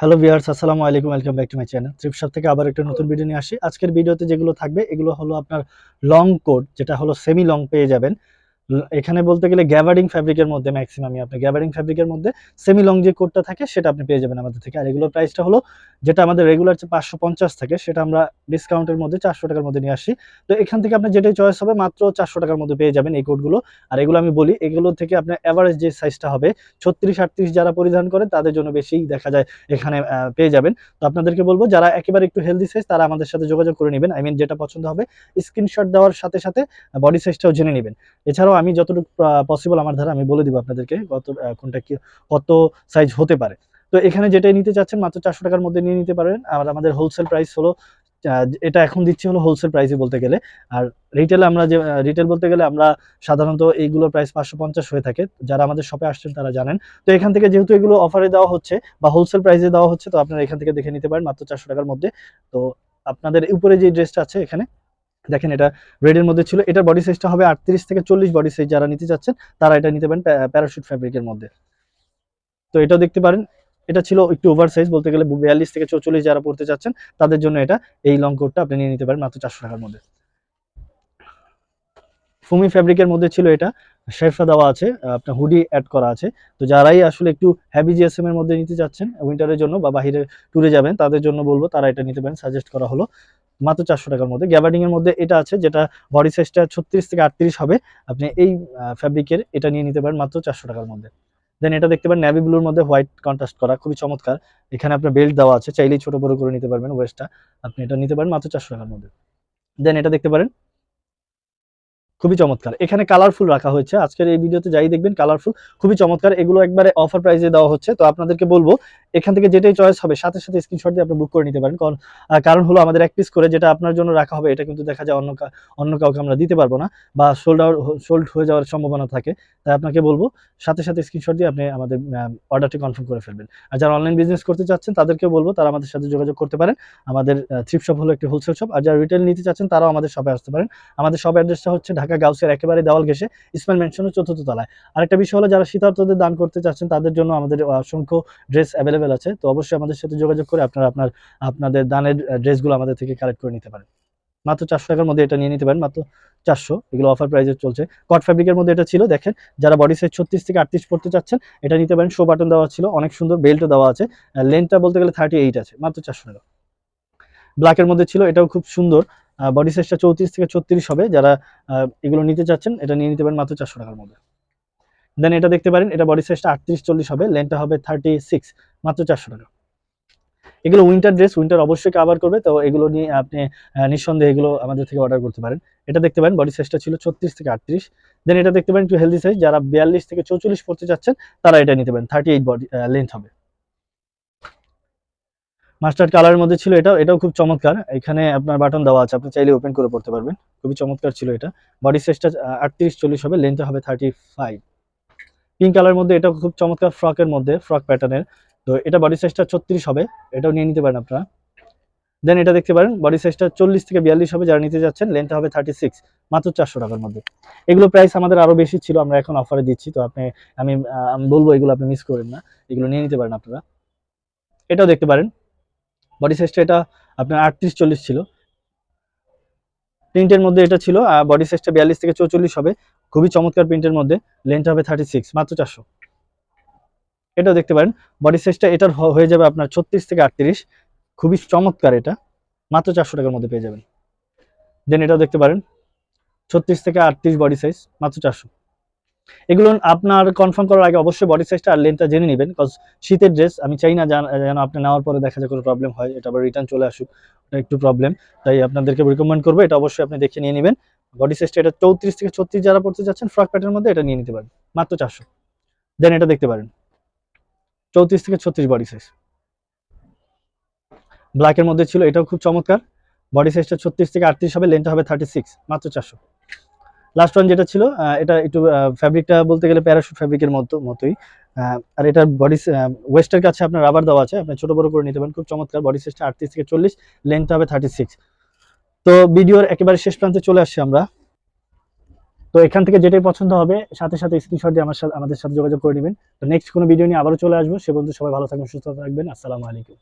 Hello viewers আসসালামু আলাইকুম welcome back to my channel TripShop থেকে আবার একটা নতুন ভিডিও নিয়ে আসি। আজকের ভিডিওতে যেগুলো থাকবে, এগুলো হলো আপনার লং কোড যেটা হলো সেমি লং পেয়ে যাবেন। এখানে বলতে গেলে গ্যাভারিং ফ্যাব্রিকের মধ্যে ম্যাক্সিমামই আপনি গ্যাভারিং ফ্যাব্রিকের মধ্যে সেমি লং যে কোটটা থাকে, সেটা আপনি পেয়ে যাবেন আমাদের থেকে। আর এগুলোর প্রাইসটা হলো, যেটা আমাদের রেগুলার যে পাঁচশো পঞ্চাশ থাকে, সেটা আমরা ডিসকাউন্টের মধ্যে চারশো টাকার মধ্যে নিয়ে আসি। তো এখান থেকে আপনি যেটাই চয়েস হবে, মাত্র চারশো টাকার মধ্যে পেয়ে যাবেন এই কোটগুলো আর এগুলো আমি বলি, এগুলো থেকে আপনার অ্যাভারেজ যে সাইজটা হবে, ছত্রিশ আটত্রিশ যারা পরিধান করে, তাদের জন্য বেশিই দেখা যায় এখানে পেয়ে যাবেন। তো আপনাদেরকে বলব, যারা একেবারে একটু হেলদি সাইজ তারা আমাদের সাথে যোগাযোগ করে নেবেন। আই মিন যেটা পছন্দ হবে স্ক্রিনশট দেওয়ার সাথে সাথে বডি সাইজটাও জেনে নেবেন। এছাড়াও আমি যতটুকু পসিবল আমার ধারা আমি বলে দিব আপনাদেরকে কত কোনটা কি, কত সাইজ হতে পারে। তো এখানে যেটাই নিতে চাচ্ছেন মাত্র চারশো টাকার মধ্যে নিয়ে নিতে পারেন আর আমাদের হোলসেল প্রাইস হলো এটা এখন দিচ্ছি হলো হোলসেল প্রাইসে বলতে গেলে। আর রিটেল আমরা যে রিটেল বলতে গেলে আমরা সাধারণত এইগুলোর প্রাইস পাঁচশো পঞ্চাশ হয়ে থাকে। যারা আমাদের শপে আসছেন তারা জানেন। তো এখান থেকে যেহেতু এগুলো অফারে দেওয়া হচ্ছে বা হোলসেল প্রাইসে দেওয়া হচ্ছে, তো আপনারা এখান থেকে দেখে নিতে পারেন মাত্র চারশো টাকার মধ্যে। তো আপনাদের উপরে যে ড্রেসটা আছে এখানে দেখেন এটা রেডের মধ্যে ছিল, এটার বডি সাইজটা হবে আটত্রিশ থেকে চল্লিশ বডি সাইজ যারা নিতে চাচ্ছেন, তারা এটা নিতে পারেন প্যারাশুট ফ্যাব্রিকের মধ্যে। তো এটাও দেখতে পারেন, এটা ছিল একটু ওভার সাইজ বলতে গেলে বিয়াল্লিশ থেকে চৌচল্লিশ যারা পড়তে চাচ্ছেন, তাদের জন্য এটা এই লং কোটটা আপনি নিয়ে নিতে পারেন, মাত্র চারশো টাকার মধ্যে। ফুমি ফ্যাব্রিকের মধ্যে ছিল এটা, শেরফা দেওয়া আছে, আপনার হুডি অ্যাড করা আছে। তো যারাই আসলে একটু হ্যাভি জিএসএম এর মধ্যে নিতে চাচ্ছেন উইন্টারের জন্য বা বাহিরে ট্যুরে যাবেন, তাদের জন্য বলব, তারা এটা নিতে পারেন সাজেস্ট করা হলো। মাত্র চারশো টাকার মধ্যে। গ্যাবার্ডিং এর মধ্যে এটা আছে, যেটা বডি সাইজটা ছত্রিশ থেকে আটত্রিশ হবে। আপনি এই ফ্যাব্রিকের এটা নিয়ে নিতে পারেন মাত্র চারশো টাকার মধ্যে। দেন এটা দেখতে পারেন ন্যাভি ব্লুর মধ্যে হোয়াইট কন্ট্রাস্ট করা, খুবই চমৎকার। এখানে আপনার বেল্ট দেওয়া আছে, চাইলেই ছোট বড় করে নিতে পারবেন ওয়েস্টটা আপনি এটা নিতে পারেন মাত্র চারশো টাকার মধ্যে। দেন এটা দেখতে পারেন খুবই চমৎকার। এখানে কালারফুল রাখা হয়েছে। আজকের এই ভিডিওতে যাই দেখবেন কালারফুল খুবই চমৎকার। এগুলো একবারে অফার প্রাইসে দেওয়া হচ্ছে। তো আপনাদেরকে বলব, এখান থেকে যেটাই চয়েস হবে, সাথে সাথে স্ক্রিনশট দিয়ে আপনি বুক করে নিতে পারেন। কারণ হলো আমাদের এক পিস করে যেটা আপনার জন্য রাখা হবে, এটা কিন্তু দেখা যায় অন্য অন্য কাউকে আমরা দিতে পারব না বা সোল্ড আউট সোল্ড হয়ে যাওয়ার সম্ভাবনা থাকে। তাই আপনাকে বলব, সাথে সাথে স্ক্রিনশট দিয়ে আপনি আমাদের অর্ডারটি কনফার্ম করে ফেলবেন। আর যারা অনলাইন বিজনেস করতে চাচ্ছেন তাদেরকে বলব, তারা আমাদের সাথে যোগাযোগ করতে পারেন। আমাদের থ্রিপ শপ হলো একটি হোলসেল শপ আর যারা রিটেল নিতে চাচ্ছেন, তারাও আমাদের শপে আসতে পারেন। আমাদের শপ অ্যাড্রেসটা হচ্ছে গাউসের একেবারে দেওয়াল ঘেসে ইসমাইল মেনশনের চতুর্থ তলায়। আরেকটা বিষয় হলো, যারা শীতার্থদের দান করতে চাচ্ছেন, তাদের জন্য আমাদের অসংখ্য ড্রেস অ্যাভেলেবেল আছে। তো অবশ্যই আমাদের সাথে যোগাযোগ করে আপনারা আপনার, আপনাদের দানের ড্রেসগুলো আমাদের থেকে কালেক্ট করে নিতে পারেন। মাত্র চারশো টাকার মধ্যে এটা নিয়ে নিতে পারেন, মাত্র চারশো। এগুলো অফার প্রাইসে চলছে। কট ফ্যাব্রিকের মধ্যে এটা ছিল, দেখেন, যারা বডি সাইজ ছত্রিশ থেকে আটত্রিশ পড়তে চাচ্ছেন, এটা নিতে পারেন। শো বাটন দেওয়া ছিল, অনেক সুন্দর বেল্টও দেওয়া আছে। লেন্থটা বলতে গেলে থার্টি এইট আছে, মাত্র চারশো টাকা। ব্ল্যাকের মধ্যে ছিল, এটাও খুব সুন্দর। বডি সাইজটা চৌত্রিশ থেকে ছত্রিশ হবে। যারা এগুলো নিতে চাচ্ছেন, এটা নিয়ে নিতে পারেন মাত্র চারশো টাকার মধ্যে। দেন এটা দেখতে পারেন, এটা বডি সাইজটা আটত্রিশ, চল্লিশ হবে। লেন্থটা হবে থার্টি সিক্স মাত্র চারশো টাকা। এগুলো উইন্টার ড্রেস উইন্টার অবশ্যই কাভার করবে। তো এগুলো নিয়ে আপনি নিঃসন্দেহে এগুলো আমাদের থেকে অর্ডার করতে পারেন। এটা দেখতে পারেন বডি সাইজটা ছিল ছত্রিশ থেকে আটত্রিশ। দেন এটা দেখতে পারেন, একটু হেলদি সাইজ যারা বিয়াল্লিশ থেকে চৌচল্লিশ পড়তে চাচ্ছেন, তারা এটা নিতে পারেন। থার্টি এইট বডি লেন্থ হবে। মাস্টার্ড কালারের মধ্যে ছিল এটা, এটাও খুব চমৎকার। এখানে আপনার বাটন দেওয়া আছে, আপনি চাইলে ওপেন করে পড়তে পারবেন। খুবই চমৎকার ছিল এটা। বডি সাইজটা আটত্রিশ চল্লিশ হবে লেন্থ হবে থার্টি ফাইভ পিঙ্ক কালারের মধ্যে এটা খুব চমৎকার ফ্রকের মধ্যে ফ্রক প্যাটার্নের তো এটা বডি সাইজটা ছত্রিশ হবে, এটাও নিয়ে নিতে পারেন আপনারা। দেন এটা দেখতে পারেন বডি সাইজটা চল্লিশ থেকে বিয়াল্লিশ হবে, যারা নিতে যাচ্ছেন লেন্থ হবে থার্টি সিক্স মাত্র চারশো টাকার মধ্যে। এগুলো প্রাইস আমাদের আরও বেশি ছিল, আমরা এখন অফারে দিচ্ছি, তো আপনি, আমি আমি বলব এগুলো আপনি মিস করেন না, এগুলো নিয়ে নিতে পারেন আপনারা। এটাও দেখতে পারেন। বডি সাইজটা এটা আপনার আটত্রিশ, চল্লিশ ছিল। প্রিন্টের মধ্যে এটা ছিল, আর বডি সাইজটা বিয়াল্লিশ থেকে চৌচল্লিশ হবে। খুবই চমৎকার প্রিন্টের মধ্যে। লেন্থ হবে থার্টি সিক্স মাত্র চারশো। এটাও দেখতে পারেন বডি সাইজটা এটার হয়ে যাবে আপনার ছত্রিশ থেকে আটত্রিশ। খুবই চমৎকার এটা, মাত্র চারশো টাকার মধ্যে পেয়ে যাবেন। দেন এটাও দেখতে পারেন, ছত্রিশ থেকে আটত্রিশ বডি সাইজ মাত্র চারশো। এগুলো আপনার কনফার্ম করার আগে অবশ্যই বডি সাইজটা আর লেন্থটা জেনে নেবেন কজ শীতের ড্রেস আমি চাই না যেন আপনি নেওয়ার পরে দেখা যায় কোনো প্রবলেম হয়, এটা আবার রিটার্ন চলে আসুক একটু প্রবলেম তাই আপনাদেরকে রিকমেন্ড করব, এটা অবশ্যই আপনি দেখে নিয়ে নেবেন। বডি সাইজটা এটা চৌত্রিশ থেকে ছত্রিশ যারা পড়তে যাচ্ছেন ফ্রক প্যাটার্নের মধ্যে এটা নিয়ে নিতে পারেন, মাত্র চারশো। দেন এটা দেখতে পারেন, চৌত্রিশ থেকে ছত্রিশ বডি সাইজ ব্ল্যাকের মধ্যে ছিল, এটাও খুব চমৎকার। বডি সাইজটা ছত্রিশ থেকে আটত্রিশ হবে লেন্থটা হবে থার্টি সিক্স মাত্র চারশো। লাস্ট ওয়ান যেটা ছিল এটা একটু ফ্যাব্রিকটা বলতে গেলে প্যারাশুট ফ্যাব্রিকের মতো, মতোই। আর এটার বডি ওয়েস্টের কাছে আপনার রাবার দেওয়া আছে, আপনি ছোট বড় করে নিতে পারেন। খুব চমৎকার বডি সাইজটা আটত্রিশ থেকে চল্লিশ লেন্থ হবে থার্টি সিক্স তো ভিডিওর একেবারে শেষ প্রান্তে চলে আসছি আমরা। তো এখান থেকে যেটাই পছন্দ হবে, সাথে সাথে স্ক্রিনশট দিয়ে আমার সাথে, আমাদের সাথে যোগাযোগ করে নেবেন। তো নেক্সট কোনো ভিডিও নিয়ে আবারও চলে আসব। সে পর্যন্ত সবাই ভালো থাকবেন, সুস্থ থাকবেন। আসসালামু আলাইকুম।